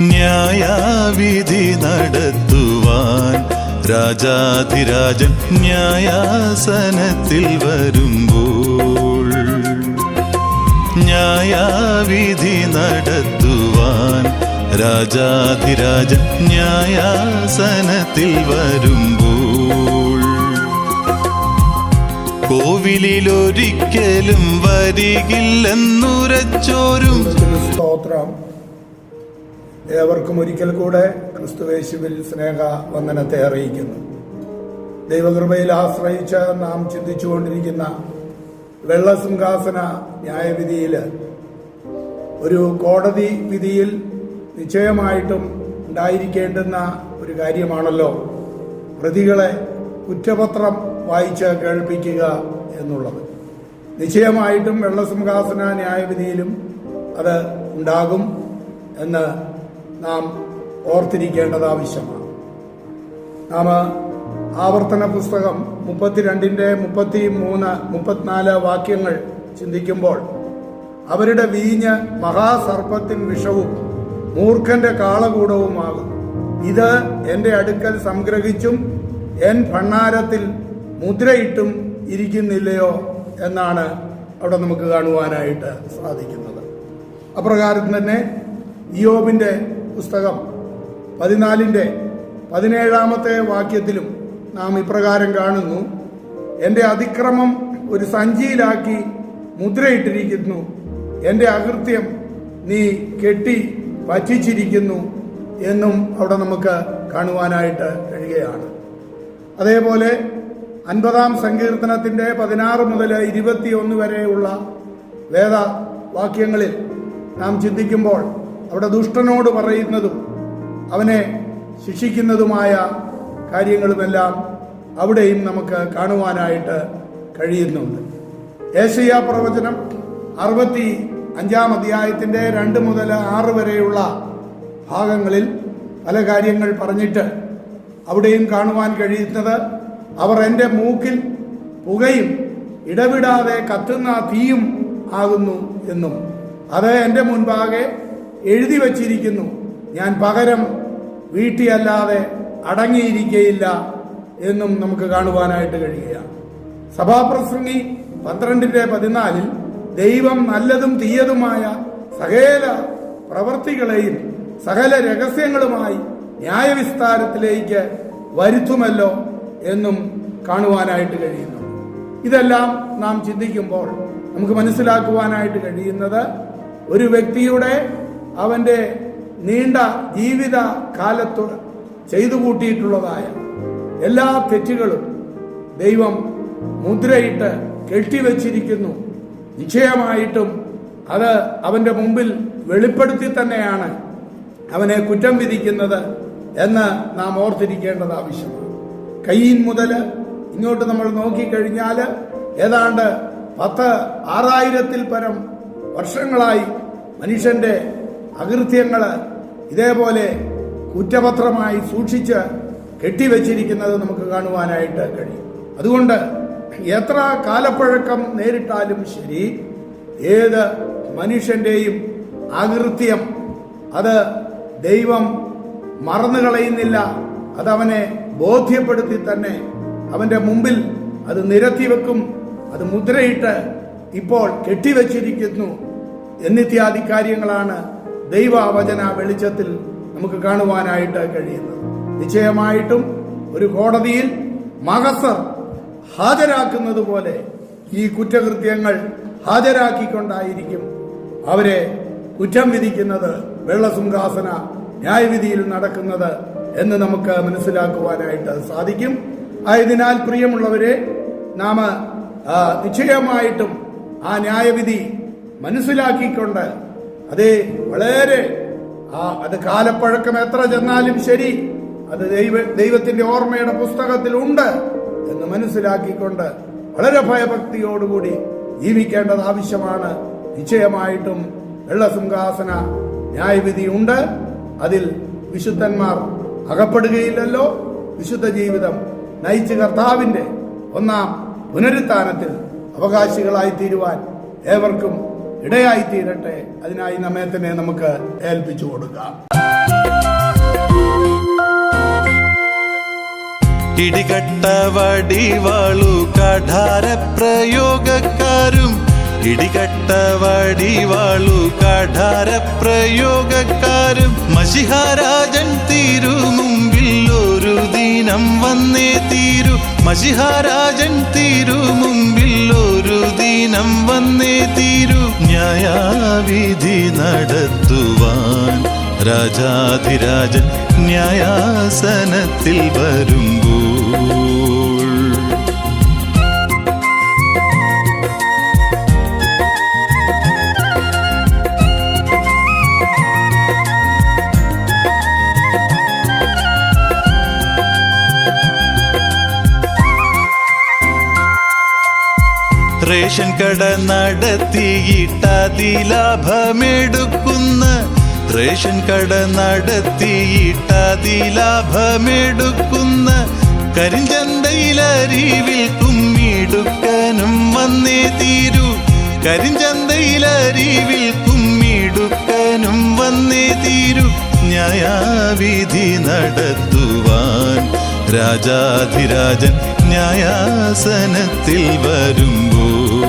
ന്യായാവിധി നടത്തുവാൻ രാജാധിരാജൻ ന്യായാസനത്തിൽ വരുമ്പോൾ ന്യായാവിധി നടത്തുവാൻ രാജാധിരാജൻ ന്യായാസനത്തിൽ വരുമ്പോൾ കോവിലിലൊരിക്കലും വരികില്ലെന്നുരച്ചോരും സ്തോത്രം. ഏവർക്കും ഒരിക്കൽ കൂടെ ക്രിസ്തുവേശുവിൽ സ്നേഹ വന്ദനത്തെ അറിയിക്കുന്നു. ദൈവകൃപയിൽ ആശ്രയിച്ച് നാം ചിന്തിച്ചുകൊണ്ടിരിക്കുന്ന വെള്ളസിംഹാസന ന്യായവിധിയിൽ ഒരു കോടതി വിധിയിൽ നിശ്ചയമായിട്ടും ഉണ്ടായിരിക്കേണ്ടുന്ന ഒരു കാര്യമാണല്ലോ പ്രതികളെ കുറ്റപത്രം വായിച്ച് കേൾപ്പിക്കുക എന്നുള്ളത്. നിശ്ചയമായിട്ടും വെള്ളസിംഹാസന ന്യായവിധിയിലും അത് ഉണ്ടാകും എന്ന് നാം ഓർത്തിരിക്കേണ്ടത് ആവശ്യമാണ്. നാം ആവർത്തന പുസ്തകം മുപ്പത്തിരണ്ടിന്റെ മുപ്പത്തി മൂന്ന് മുപ്പത്തിനാല് വാക്യങ്ങൾ ചിന്തിക്കുമ്പോൾ അവരുടെ വീഞ്ഞ് മഹാസർപ്പത്തിൻ വിഷവും മൂർഖന്റെ കാളകൂടവുമാകും. ഇത് എന്റെ അടുക്കൽ സംഗ്രഹിച്ചും എൻ ഭണ്ണാരത്തിൽ മുദ്രയിട്ടും ഇരിക്കുന്നില്ലയോ എന്നാണ് അവിടെ നമുക്ക് കാണുവാനായിട്ട് സാധിക്കുന്നത്. അപ്രകാരം തന്നെ ഇയോബിന്റെ പുസ്തകം പതിനാലിന്റെ പതിനേഴാമത്തെ വാക്യത്തിലും നാം ഇപ്രകാരം കാണുന്നു. എന്റെ അതിക്രമം ഒരു സഞ്ചിയിലാക്കി മുദ്രയിട്ടിരിക്കുന്നു. എന്റെ അകൃത്യം നീ കെട്ടി പറ്റിച്ചിരിക്കുന്നു എന്നും അവിടെ നമുക്ക് കാണുവാനായിട്ട് കഴിയുകയാണ്. അതേപോലെ അൻപതാം സങ്കീർത്തനത്തിന്റെ പതിനാറ് മുതൽ ഇരുപത്തിയൊന്ന് വരെയുള്ള വേദ വാക്യങ്ങളിൽ നാം ചിന്തിക്കുമ്പോൾ അവിടെ ദുഷ്ടനോട് പറയുന്നതും അവനെ ശിക്ഷിക്കുന്നതുമായ കാര്യങ്ങളുമെല്ലാം അവിടെയും നമുക്ക് കാണുവാനായിട്ട് കഴിയുന്നുണ്ട്. ഏഷ്യ പ്രവചനം അറുപത്തി അഞ്ചാം അധ്യായത്തിന്റെ രണ്ട് മുതൽ ആറ് വരെയുള്ള ഭാഗങ്ങളിൽ പല കാര്യങ്ങൾ പറഞ്ഞിട്ട് അവിടെയും കാണുവാൻ കഴിയുന്നത് അവർ എന്റെ മൂക്കിൽ പുകയും ഇടവിടാതെ കത്തുന്ന തീയും ആകുന്നു എന്നും. അത് എന്റെ മുൻപാകെ എഴുതി വച്ചിരിക്കുന്നു. ഞാൻ പകരം വീട്ടിയല്ലാതെ അടങ്ങിയിരിക്കയില്ല എന്നും നമുക്ക് കാണുവാനായിട്ട് കഴിയുകയാണ് സഭാപ്രസംഗി പന്ത്രണ്ടിന്റെ പതിനാലിൽ ദൈവം നല്ലതും തീയതുമായ സകല പ്രവർത്തികളെയും സകല രഹസ്യങ്ങളുമായി ന്യായവിസ്താരത്തിലേക്ക് വരുത്തുമല്ലോ എന്നും കാണുവാനായിട്ട് കഴിയുന്നു. ഇതെല്ലാം നാം ചിന്തിക്കുമ്പോൾ നമുക്ക് മനസ്സിലാക്കുവാനായിട്ട് കഴിയുന്നത് ഒരു വ്യക്തിയുടെ അവന്റെ നീണ്ട ജീവിത കാലത്ത് ചെയ്തു കൂട്ടിയിട്ടുള്ളതായ എല്ലാ തെറ്റുകളും ദൈവം മുദ്രയിട്ട് കെട്ടിവെച്ചിരിക്കുന്നു. നിശ്ചയമായിട്ടും അത് അവന്റെ മുമ്പിൽ വെളിപ്പെടുത്തി തന്നെയാണ് അവനെ കുറ്റം വിധിക്കുന്നത് എന്ന് നാം ഓർത്തിരിക്കേണ്ടത് ആവശ്യമാണ്. കയ്യിൻ മുതൽ ഇങ്ങോട്ട് നമ്മൾ നോക്കിക്കഴിഞ്ഞാൽ ഏതാണ്ട് പത്ത് ആറായിരത്തിൽ പരം വർഷങ്ങളായി മനുഷ്യന്റെ അകൃത്യങ്ങൾ ഇതേപോലെ കുറ്റപത്രമായി സൂക്ഷിച്ച് കെട്ടിവെച്ചിരിക്കുന്നത് നമുക്ക് കാണുവാനായിട്ട് കഴിയും. അതുകൊണ്ട് എത്ര കാലപ്പഴക്കം നേരിട്ടാലും ശരി ഏത് മനുഷ്യന്റെയും അകൃത്യം അത് ദൈവം മറന്നു കളയുന്നില്ല അതവനെ ബോധ്യപ്പെടുത്തി തന്നെ അവന്റെ മുമ്പിൽ അത് നിരത്തി വെക്കും അത് മുദ്രയിട്ട് ഇപ്പോൾ കെട്ടിവെച്ചിരിക്കുന്നു എന്നിത്യാദി കാര്യങ്ങളാണ് ദൈവവചന വെളിച്ചത്തിൽ നമുക്ക് കാണുവാനായിട്ട് കഴിയുന്നത്. നിശ്ചയമായിട്ടും ഒരു കോടതിയിൽ മകസർ ഹാജരാക്കുന്നത് പോലെ ഈ കുറ്റകൃത്യങ്ങൾ ഹാജരാക്കിക്കൊണ്ടായിരിക്കും അവരെ കുറ്റം വിധിക്കുന്നത് വെള്ളസിംഹാസന ന്യായവിധിയിൽ നടക്കുന്നത് എന്ന് നമുക്ക് മനസ്സിലാക്കുവാനായിട്ട് സാധിക്കും. ആയതിനാൽ പ്രിയമുള്ളവരെ നാം നിശ്ചയമായിട്ടും ആ ന്യായവിധി മനസ്സിലാക്കിക്കൊണ്ട് അത് വളരെ ആ അത് കാലപ്പഴക്കം എത്ര ചെന്നാലും ശരി. അത് ദൈവ ദൈവത്തിന്റെ ഓർമ്മയുടെ പുസ്തകത്തിലുണ്ട് എന്ന് മനസ്സിലാക്കിക്കൊണ്ട് വളരെ ഭയഭക്തിയോടുകൂടി ജീവിക്കേണ്ടത് ആവശ്യമാണ്. നിശ്ചയമായിട്ടും വെള്ളസിംഹാസന ന്യായവിധി ഉണ്ട് അതിൽ വിശുദ്ധന്മാർ അകപ്പെടുകയില്ലല്ലോ. വിശുദ്ധ ജീവിതം നയിച്ച് കർത്താവിന്റെ ഒന്നാം പുനരുത്ഥാനത്തിൽ അവകാശികളായി തീരുവാൻ ഏവർക്കും ഇടയായി തീരട്ടെ അതിനായി നമ്മെ തന്നെ നമുക്ക് ഏൽപ്പിച്ചു കൊടുക്കാം. ഇടികട്ട വടിവാളു കഠാര പ്രയോഗക്കാരും ഇടികട്ട വടിവാളു കഠാര പ്രയോഗക്കാരും മഷിഹാരാജൻ തീരു മുമ്പിൽ ഒരു ദിനം വന്നേ തീരു. മഷിഹാരാജൻ തീരു മുമ്പിൽ ഒരു ദിനം വന്നേ തീരു. ന്യായാവിധി നടത്തുവാൻ രാജാധിരാജൻ ന്യായാസനത്തിൽ വരുമ്പോൾ റേഷൻ കട നടത്തിയിട്ട് അതിലാഭമെടുക്കുന്ന റേഷൻ കട നടത്തിയിട്ട് അതിലാഭമെടുക്കുന്ന കരിഞ്ചന്തയിലരിവിൽ കുമ്മിടുക്കനും വന്നേ തീരൂ. കരിഞ്ചന്തയിലരിവിൽ കുമ്മിടുക്കനും വന്നേ തീരൂ. ന്യായാവിധി നടത്തുവാൻ രാജാധിരാജൻ ന്യായാസനത്തിൽ വരുമ്പോൾ